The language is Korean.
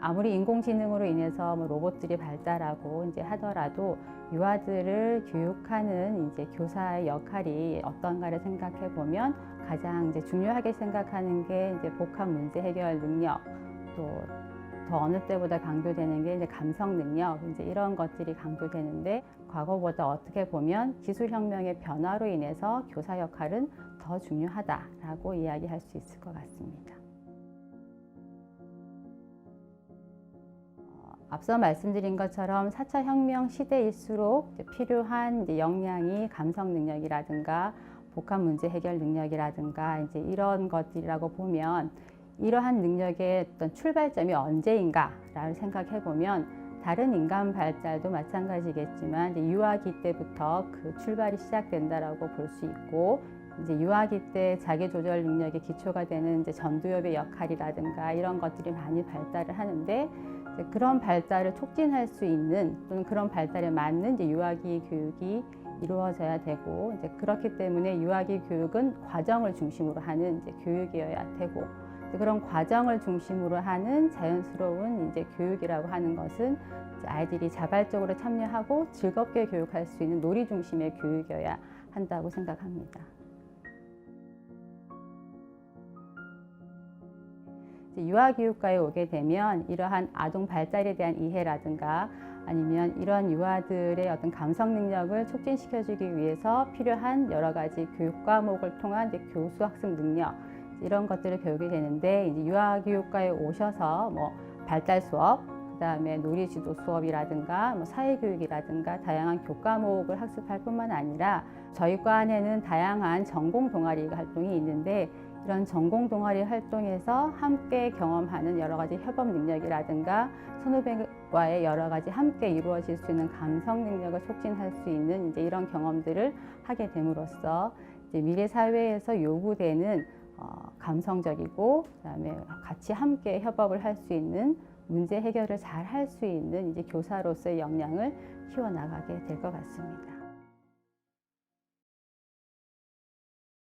아무리 인공지능으로 인해서 뭐 로봇들이 발달하고 이제 하더라도 유아들을 교육하는 이제 교사의 역할이 어떤가를 생각해 보면 가장 이제 중요하게 생각하는 게 이제 복합 문제 해결 능력 또 더 어느 때보다 강조되는 게 이제 감성 능력 이제 이런 것들이 강조되는데 과거보다 어떻게 보면 기술 혁명의 변화로 인해서 교사 역할은 더 중요하다라고 이야기할 수 있을 것 같습니다. 앞서 말씀드린 것처럼 4차 혁명 시대일수록 필요한 역량이 감성 능력이라든가 복합 문제 해결 능력이라든가 이제 이런 것들이라고 보면 이러한 능력의 어떤 출발점이 언제인가라를 생각해 보면 다른 인간 발달도 마찬가지겠지만 유아기 때부터 그 출발이 시작된다라고 볼 수 있고 이제 유아기 때 자기 조절 능력의 기초가 되는 이제 전두엽의 역할이라든가 이런 것들이 많이 발달을 하는데 그런 발달을 촉진할 수 있는 또는 그런 발달에 맞는 이제 유아기 교육이 이루어져야 되고 이제 그렇기 때문에 유아기 교육은 과정을 중심으로 하는 이제 교육이어야 되고 그런 과정을 중심으로 하는 자연스러운 이제 교육이라고 하는 것은 아이들이 자발적으로 참여하고 즐겁게 교육할 수 있는 놀이 중심의 교육이어야 한다고 생각합니다. 유아교육과에 오게 되면 이러한 아동 발달에 대한 이해라든가 아니면 이런 유아들의 어떤 감성 능력을 촉진시켜주기 위해서 필요한 여러 가지 교육 과목을 통한 이제 교수 학습 능력 이런 것들을 배우게 되는데 이제 유아교육과에 오셔서 뭐 발달 수업, 그다음에 놀이 지도 수업이라든가 뭐 사회 교육이라든가 다양한 교과목을 학습할 뿐만 아니라 저희 과 안에는 다양한 전공 동아리 활동이 있는데 이런 전공 동아리 활동에서 함께 경험하는 여러 가지 협업 능력이라든가 선후배와의 여러 가지 함께 이루어질 수 있는 감성 능력을 촉진할 수 있는 이제 이런 경험들을 하게 됨으로써 이제 미래 사회에서 요구되는 어, 감성적이고 그다음에 같이 함께 협업을 할 수 있는 문제 해결을 잘 할 수 있는 이제 교사로서의 역량을 키워나가게 될 것 같습니다.